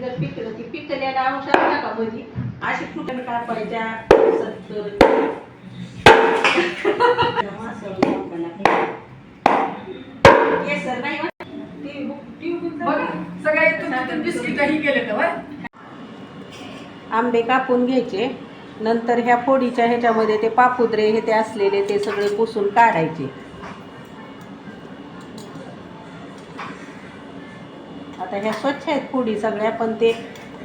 जर पिकलं ती अंश का मधी अशी फुटण कापायच्या सत्तर. केसर नाही हो. ही. आंबे कापून घ्यायचे. नंतर ह्या फोडीच्या ह्याच्यामध्ये ते पापुद्रे हे ते असलेले ते सगळे पुसून काढायचे. आता ह्या स्वच्छ आहेत फोडी सगळ्या पण ते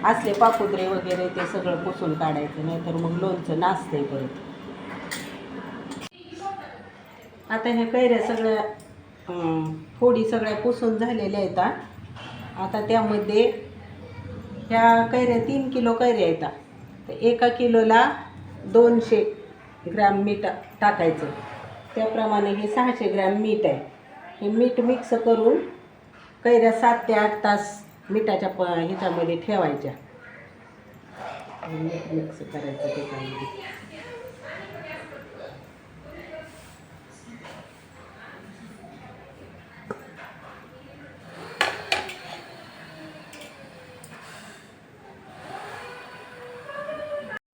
असले पापुद्रे वगैरे ते सगळं पुसून काढायचं नाहीतर मग लोणचं नाचतंय परत. आता ह्या कैऱ्या सगळ्या फोडी सगळ्या पुसून झालेल्या आहेत आता त्यामध्ये ह्या कैऱ्या तीन किलो कैऱ्या येतात तर एका किलोला दोनशे ग्रॅम मीठ टाकायचं. त्याप्रमाणे हे सहाशे ग्रॅम मीठ आहे. हे मीठ मिक्स करून कैऱ्या सात ते आठ तास मिठाच्या प ह्याच्यामध्ये ठेवायच्या. मीठ मिक्स करायचं त्याच्यामध्ये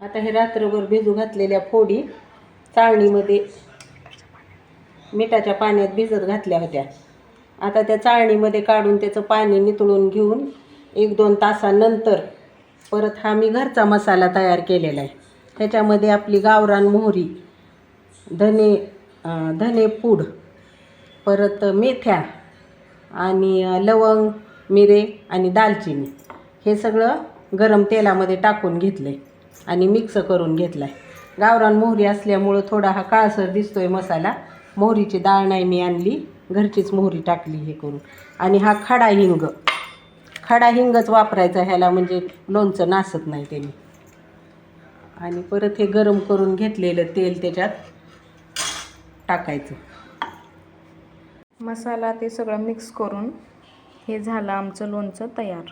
आता हे रात्रभर भिजू घातलेल्या फोडी चाळणीमध्ये मिठाच्या पाण्यात भिजत घातल्या होत्या. आता त्या चाळणीमध्ये काढून त्याचं पाणी नितळून घेऊन एक दोन तासानंतर परत हा मी घरचा मसाला तयार केलेला आहे. त्याच्यामध्ये आपली गावरान मोहरी धने धने पूड परत मेथ्या आणि लवंग मिरे आणि दालचिनी हे सगळं गरम तेलामध्ये टाकून घेतलं आहे आणि मिक्स करून घेतला आहे गावरान मोहरी असल्यामुळं थोडा हा काळसर आहे मसाला. मोहरीची डाळ नाही मी आणली. घरचीच मोहरी टाकली हे करून. आणि हा खडा हिंग. खडा हिंगच वापरायचा ह्याला म्हणजे लोणचं नासत नाही त्याने. आणि परत हे गरम करून घेतलेलं तेल त्याच्यात टाकायचं. मसाला ते सगळं मिक्स करून हे झालं आमचं लोणचं तयार.